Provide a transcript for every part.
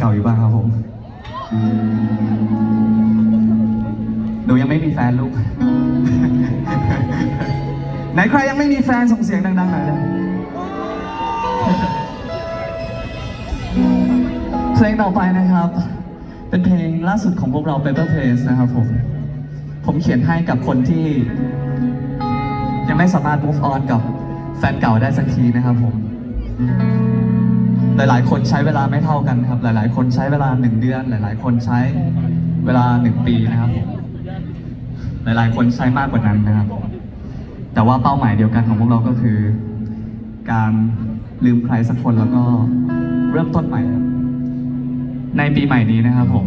เก่าอยู่บ้างครับผม หนูยังไม่มีแฟนลูก ไหนใครยังไม่มีแฟนส่งเสียงดังๆหน่อยเลยเพลงต่อไปนะครับ เป็นเพลงล่าสุดของพวกเรา Paper Place นะครับผม ผมเขียนให้กับคนที่ ยังไม่สามารถ move on กับแฟนเก่าได้สักทีนะครับผม หลาย ๆ คนใช้เวลาไม่เท่ากันครับ หลาย ๆ คนใช้เวลาหนึ่งเดือน หลาย ๆ คนใช้เวลาหนึ่งปีนะครับผมหลาย ๆ คนใช้มากกว่านั้นนะครับ แต่ว่าเป้าหมายเดียวกันของพวกเราก็คือ การลืมใครสักคนแล้วก็เริ่มต้นใหม่ครับในปีใหม่นี้นะครับผม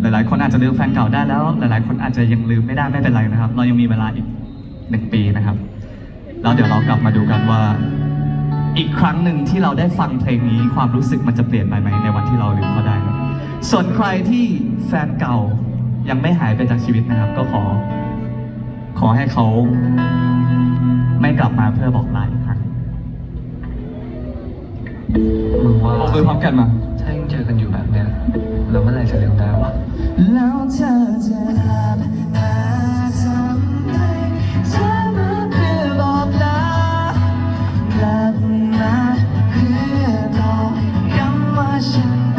หลาย ๆ คนอาจจะลืมแฟนเก่าได้แล้ว หลาย ๆ คนอาจจะยังลืมไม่ได้ไม่เป็นไรนะครับ เรายังมีเวลาอีกหนึ่งปีนะครับ แล้วเดี๋ยวเรากลับมาดูกันว่า อีกครั้งหนึ่งที่เราได้ฟังเพลงนี้ความรู้สึกมันจะเปลี่ยนไปไหมในวันที่เราลืมเขาได้ครับส่วนใครที่แฟนเก่ายังไม่หายไปจากชีวิตนะครับ ก็ขอ ขอให้เขาไม่กลับมาเพื่อบอกลาอีกครั้งมึงว่าเอามือพร้อมกันมา ถ้ายังเจอกันอยู่แบบเนี้ยเราเมื่อไหร่จะลืมได้วะ แล้วเธอจะหลับ passion.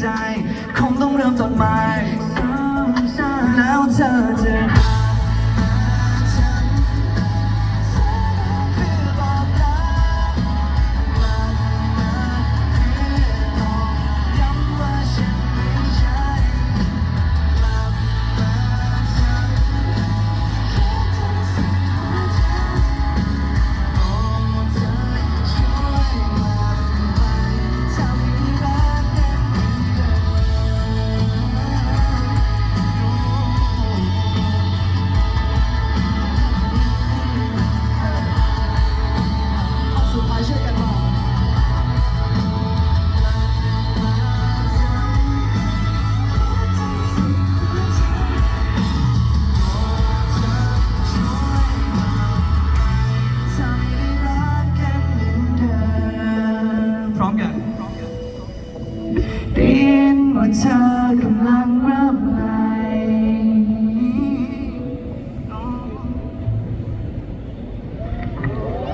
ใจ คงต้องเริ่มต้นใหม่ พร้